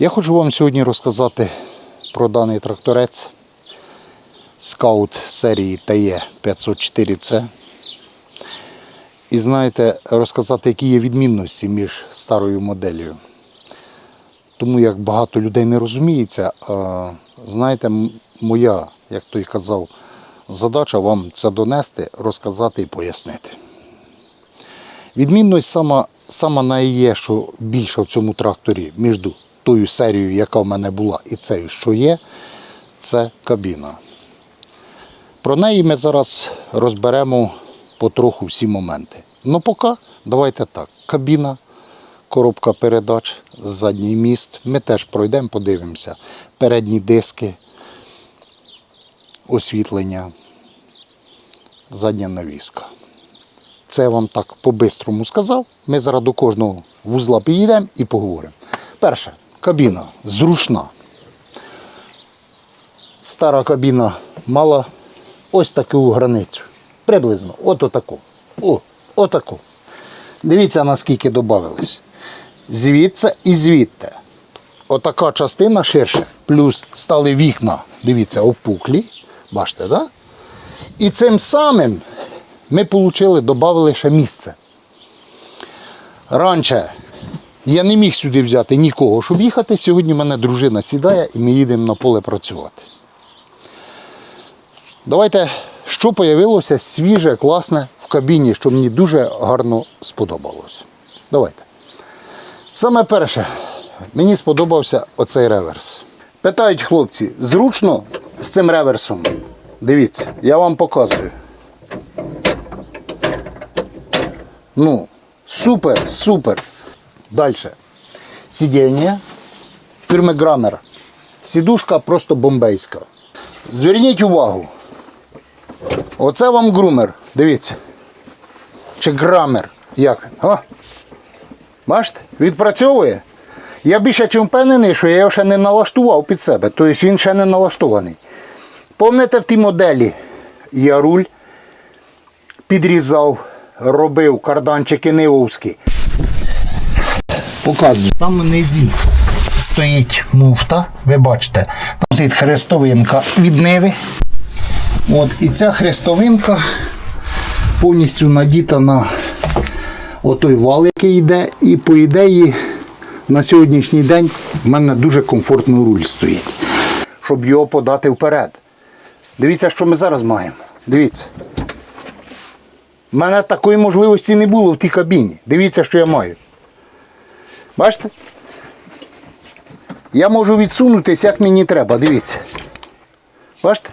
Я хочу вам сьогодні розказати про даний тракторець скаут серії ТЕ 504C. І знаєте, розказати, які є відмінності між старою моделлю. Тому як багато людей не розуміється, знаєте, моя, як той казав, задача вам це донести, розказати і пояснити. Відмінність сама, сама на є, що більше в цьому тракторі між тою серією, яка в мене була, і цією, що є, це кабіна. Про неї ми зараз розберемо потроху всі моменти. Ну поки давайте так. Кабіна, коробка передач, задній міст. Ми теж пройдемо, подивимося. Передні диски, освітлення, задня навіска. Це я вам так по-бистрому сказав. Ми зараз до кожного вузла підійдемо і поговоримо. Перше, кабіна зручна. Стара кабіна мала ось таку границю. Приблизно. От отаку. О, отаку. Дивіться, наскільки додавилось. Звідси і звідти. Отака частина ширше. Плюс стали вікна, дивіться, опуклі. Бачите, так? Да? І цим самим ми отримали, додали ще місце. Раніше я не міг сюди взяти нікого, щоб їхати. Сьогодні мене дружина сідає і ми їдемо на поле працювати. Давайте, що появилося свіже, класне в кабіні, що мені дуже гарно сподобалось. Давайте. Саме перше, мені сподобався оцей реверс. Питають хлопці, зручно з цим реверсом? Дивіться, я вам показую. Ну, супер, супер. Далі. Сидіння фірми Грамер. Сідушка просто бомбейська. Зверніть увагу. Оце вам грумер. Дивіться. Чи грамер. Як? О. Бачите? Відпрацьовує. Я більше чим впевнений, що я його ще не налаштував під себе. Тобто він ще не налаштований. Пам'ятаєте, в тій моделі я руль підрізав, робив карданчики нивовські. Показую. Там внизі стоїть муфта, ви бачите, там стоїть хрестовинка від ниви. От, і ця хрестовинка повністю надіта на отой вал, який йде, і по ідеї на сьогоднішній день в мене дуже комфортно руль стоїть, щоб його подати вперед. Дивіться, що ми зараз маємо. Дивіться. У мене такої можливості не було в тій кабіні. Дивіться, що я маю. Бачите? Я можу відсунутися, як мені треба, дивіться. Бачите?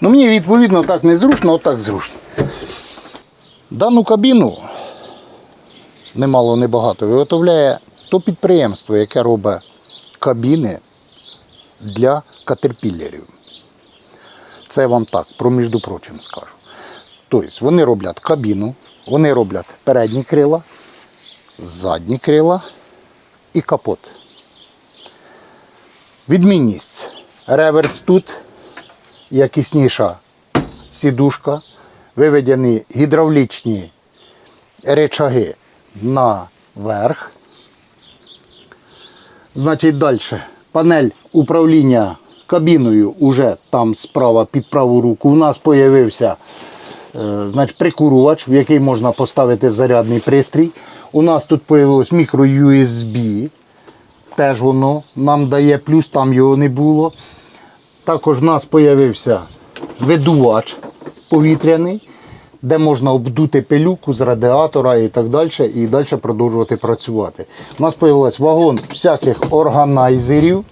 Ну мені відповідно так не зручно, отак зручно. Дану кабіну немало небагато виготовляє то підприємство, яке робить кабіни для катерпілерів. Це вам так, про між прочим скажу. Тобто вони роблять кабіну, вони роблять передні крила, задні крила і капот. Відмінність. Реверс тут, якісніша сідушка, виведені гідравлічні речаги наверх. Значить, далі. Панель управління кабіною уже там справа під праву руку. У нас з'явився е, прикурувач, в який можна поставити зарядний пристрій. У нас тут з'явилось мікро USB. Теж воно нам дає плюс, там його не було. Також в нас з'явився видувач повітряний, де можна обдути пилюку з радіатора і так далі, і далі продовжувати працювати. У нас з'явився вагон всяких органайзерів,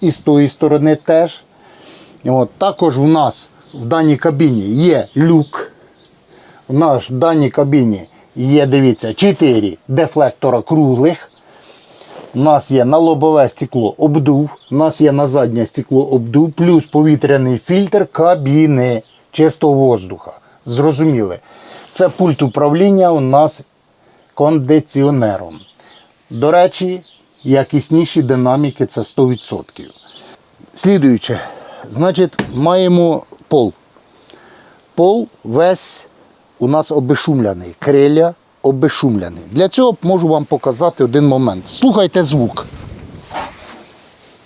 і з тої сторони теж. От, також у нас в даній кабіні є люк. У нас в даній кабіні є, дивіться, 4 дефлектора круглих. У нас є на лобове стекло обдув, у нас є на заднє стекло обдув, плюс повітряний фільтр кабіни чистого воздуха. Зрозуміли. Це пульт управління у нас кондиціонером. До речі, якісніші динаміки це 100%. Слідуюче, значить, маємо пол. Пол весь у нас обешумляний. Криля обешумляний. Для цього можу вам показати один момент. Слухайте звук.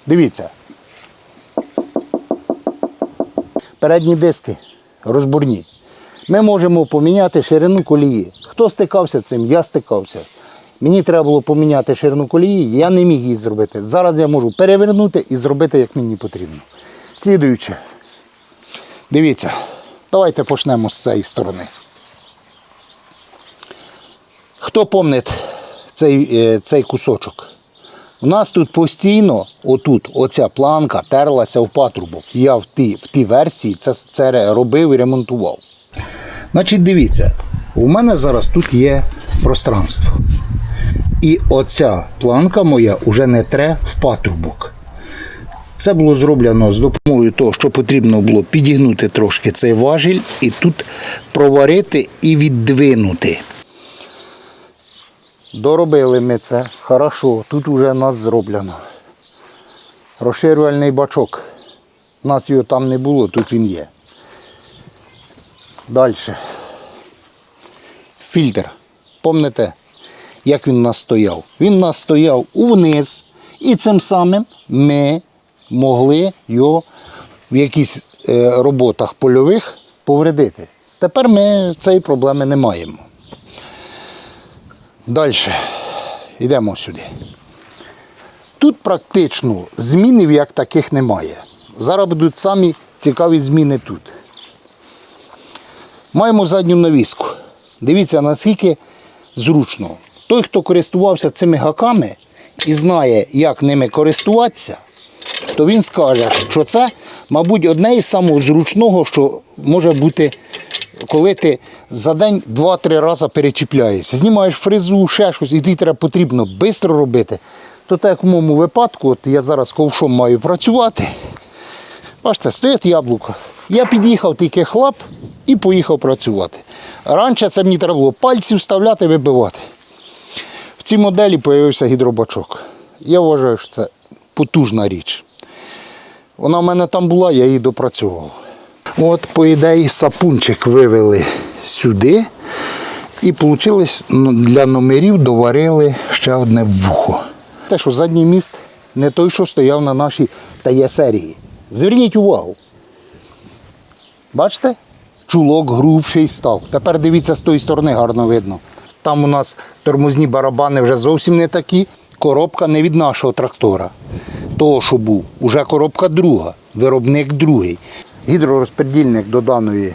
Дивіться. Передні диски розборні. Ми можемо поміняти ширину колії. Хто стикався цим? Я стикався. Мені треба було поміняти ширину колії, я не міг її зробити. Зараз я можу перевернути і зробити, як мені потрібно. Слідуюче. Дивіться, давайте почнемо з цієї сторони. Хто пам'ятає цей, е, цей кусочок? У нас тут постійно, отут, оця планка терлася в патрубок. Я в тій, в тій версії це, це робив і ремонтував. Значить, дивіться, у мене зараз тут є пространство. І оця планка моя вже не тре в патрубок. Це було зроблено з допомогою того, що потрібно було підігнути трошки цей важіль і тут проварити і віддвинути. Доробили ми це. Хорошо, тут вже нас зроблено. Розширювальний бачок. У нас його там не було, тут він є. Далі. Фільтр. Помните, як він у нас стояв? Він у нас стояв униз, і цим самим ми могли його в якихось е, роботах польових повредити. Тепер ми цієї проблеми не маємо. Далі. Йдемо сюди. Тут практично змінів як таких немає. Зараз будуть самі цікаві зміни тут. Маємо задню навіску. Дивіться, наскільки зручно. Той, хто користувався цими гаками і знає, як ними користуватися, то він скаже, що це, мабуть, одне із самого зручного, що може бути, коли ти за день два-три рази перечіпляєшся. Знімаєш фрезу, ще щось, і тобі треба потрібно швидко робити. То так як в моєму випадку, от я зараз ковшом маю працювати. Бачите, стоїть яблуко. Я під'їхав тільки хлап і поїхав працювати. Раніше це мені треба було пальці вставляти, вибивати. В цій моделі з'явився гідробачок. Я вважаю, що це потужна річ. Вона в мене там була, я її допрацьовував. От, по ідеї, сапунчик вивели сюди. І вийшло для номерів доварили ще одне вухо. Те, що задній міст не той, що стояв на нашій тає серії. Зверніть увагу. Бачите? Чулок грубший став. Тепер дивіться з тої сторони гарно видно. Там у нас тормозні барабани вже зовсім не такі. Коробка не від нашого трактора. Того, що був. Уже коробка друга, виробник другий. Гідророзподільник до даної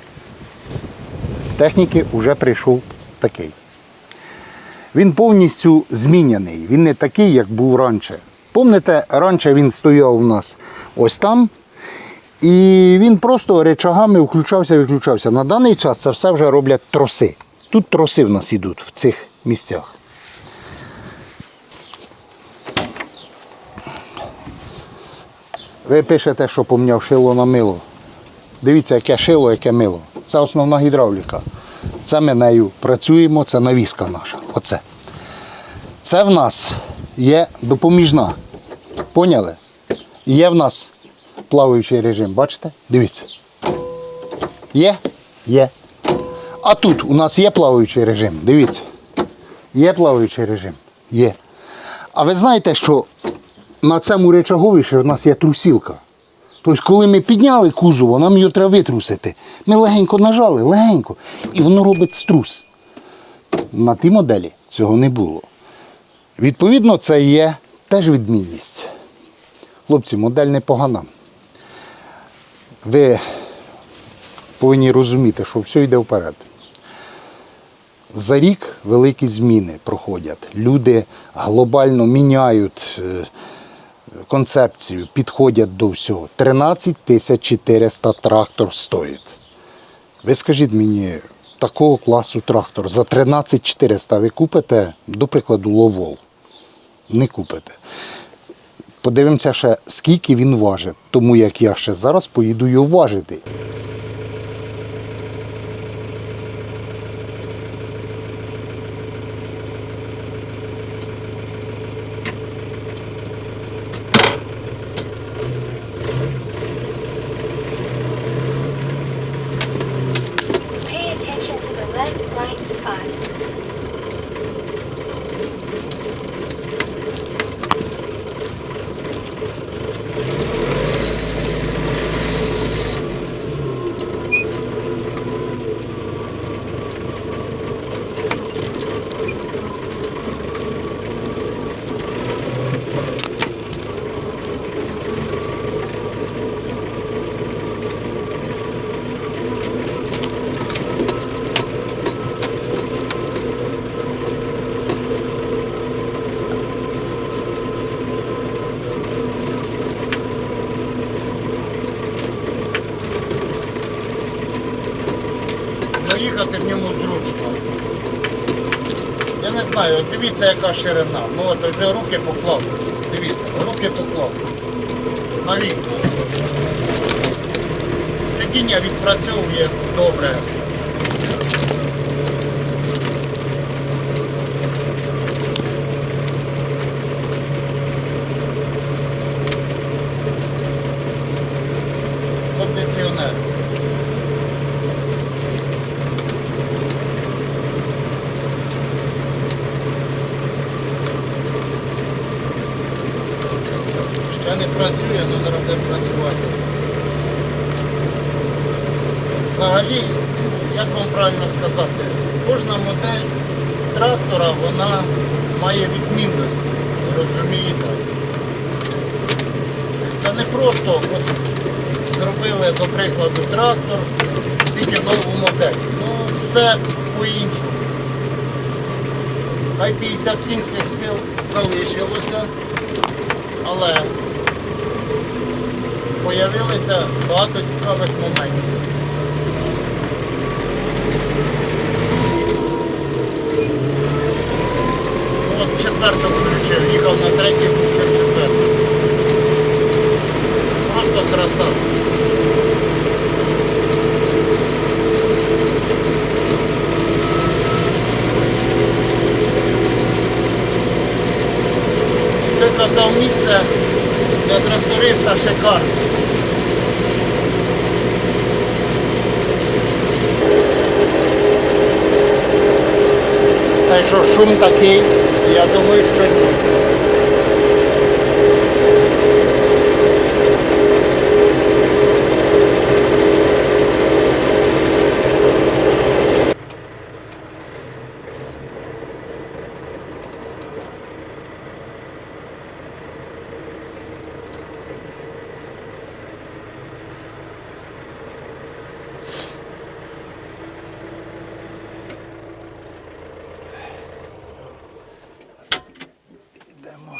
техніки вже прийшов такий. Він повністю зміняний. Він не такий, як був раніше. Помните, раніше він стояв у нас ось там. І він просто речагами включався виключався. На даний час це все вже роблять троси. Тут троси в нас йдуть в цих місцях. Ви пишете, що поміняв шило на мило. Дивіться, яке шило, яке мило. Це основна гідравліка. Це ми нею працюємо, це навіска наша. Оце. Це в нас є допоміжна. Поняли? Є в нас плаваючий режим, бачите? Дивіться. Є? Є. А тут у нас є плаваючий режим. Дивіться. Є плаваючий режим? Є. А ви знаєте, що на цьому речагові ще в нас є трусілка. Тобто, коли ми підняли кузово, нам його треба витрусити. Ми легенько нажали, легенько, і воно робить струс. На тій моделі цього не було. Відповідно, це є теж відмінність. Хлопці, модель непогана. Ви повинні розуміти, що все йде вперед. За рік великі зміни проходять. Люди глобально міняють е, концепцію, підходять до всього. 13 тисяч 400 трактор стоїть. Ви скажіть мені, такого класу трактор за 13 400 ви купите, до прикладу, ловол? Не купите. Подивимося ще, скільки він важить, тому як я ще зараз поїду його важити. Pay attention to the left blind spot. в ньому зручно. Я не знаю, от дивіться, яка ширина. Ну от вже руки поклав. Дивіться, руки поклав. На вікно. Сидіння відпрацьовує добре. Кондиціонер. Ще не працює, але зараз буде працювати. Взагалі, як вам правильно сказати, кожна модель трактора вона має відмінності. Розумієте? Це не просто от, зробили, до прикладу, трактор, тільки нову модель. Ну, все по-іншому. Хай 50 кінських сил залишилося, але появилося багато цікавих моментів. От включив, їхав на третій, включив четверту. Просто краса. Ти казав місце для тракториста шикарне. Так що шум такий, я думаю, що ні. Йдемо.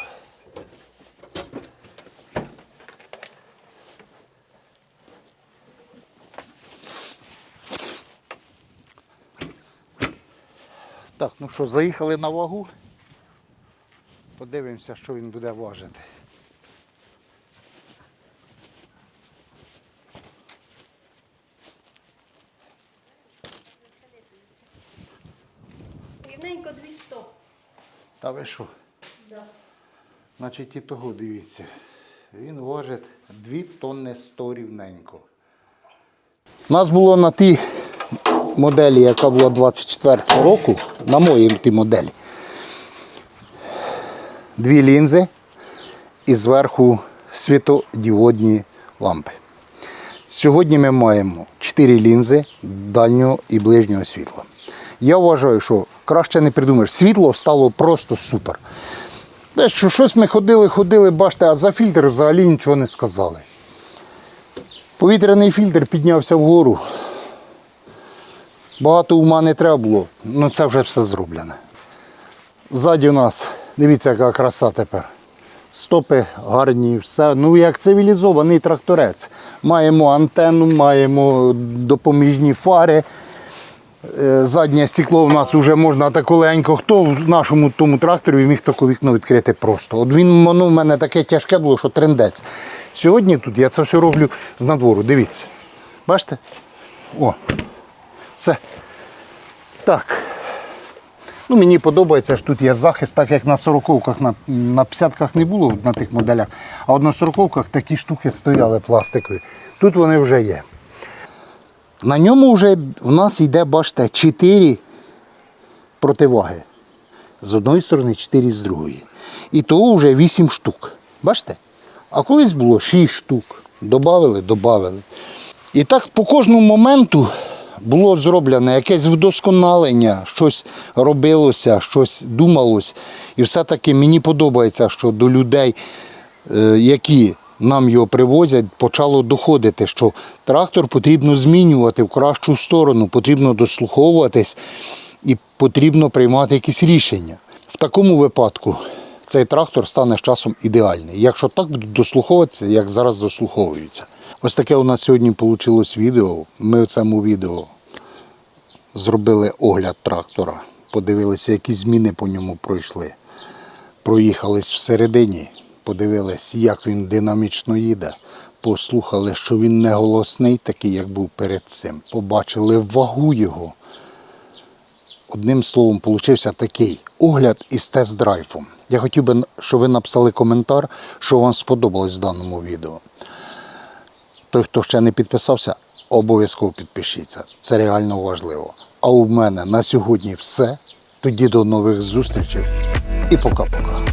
Так, ну що, заїхали на вагу. Подивимося, що він буде важити. Рівненько 200. Та ви що? Да. Значить і того дивіться. Він важить 2 тонни 100 рівненько. У нас було на тій моделі, яка була 24 року, на моїй тій моделі. Дві лінзи і зверху світодіодні лампи. Сьогодні ми маємо 4 лінзи дальнього і ближнього світла. Я вважаю, що краще не придумаєш. Світло стало просто супер. Те, що щось ми ходили, ходили, бачите, а за фільтр взагалі нічого не сказали. Повітряний фільтр піднявся вгору. Багато ума не треба було, ну це вже все зроблене. Ззаді у нас, дивіться, яка краса тепер. Стопи гарні, все. Ну, як цивілізований тракторець. Маємо антенну, маємо допоміжні фари. Е, Заднє стекло у нас вже можна легенько. Хто в нашому тому тракторі міг таке вікно відкрити просто. От він воно в мене таке тяжке було, що трендець. Сьогодні тут я це все роблю з надвору. Дивіться. Бачите? О. Все. Так. Ну, мені подобається, що тут є захист, так як на 40-ках, на, на 50-ках не було на тих моделях, а от на 40-ках такі штуки стояли пластикові. Тут вони вже є. На ньому вже у нас йде, бачите, 4 противаги. З одної сторони, 4 з другої. І того вже 8 штук. Бачите? А колись було 6 штук. Добавили, добавили. І так по кожному моменту було зроблено якесь вдосконалення, щось робилося, щось думалось. І все-таки мені подобається, що до людей, е, які нам його привозять, почало доходити, що трактор потрібно змінювати в кращу сторону, потрібно дослуховуватись і потрібно приймати якісь рішення. В такому випадку цей трактор стане з часом ідеальний. Якщо так будуть дослуховуватися, як зараз дослуховуються. Ось таке у нас сьогодні вийшло відео. Ми в цьому відео зробили огляд трактора, подивилися, які зміни по ньому пройшли. Проїхались всередині, подивились, як він динамічно їде. Послухали, що він не голосний, такий, як був перед цим. Побачили вагу його. Одним словом, получився такий огляд із тест-драйвом. Я хотів би, щоб ви написали коментар, що вам сподобалось в даному відео. Той, хто ще не підписався, обов'язково підпишіться. Це реально важливо. А у мене на сьогодні все. Тоді до нових зустрічей і пока-пока.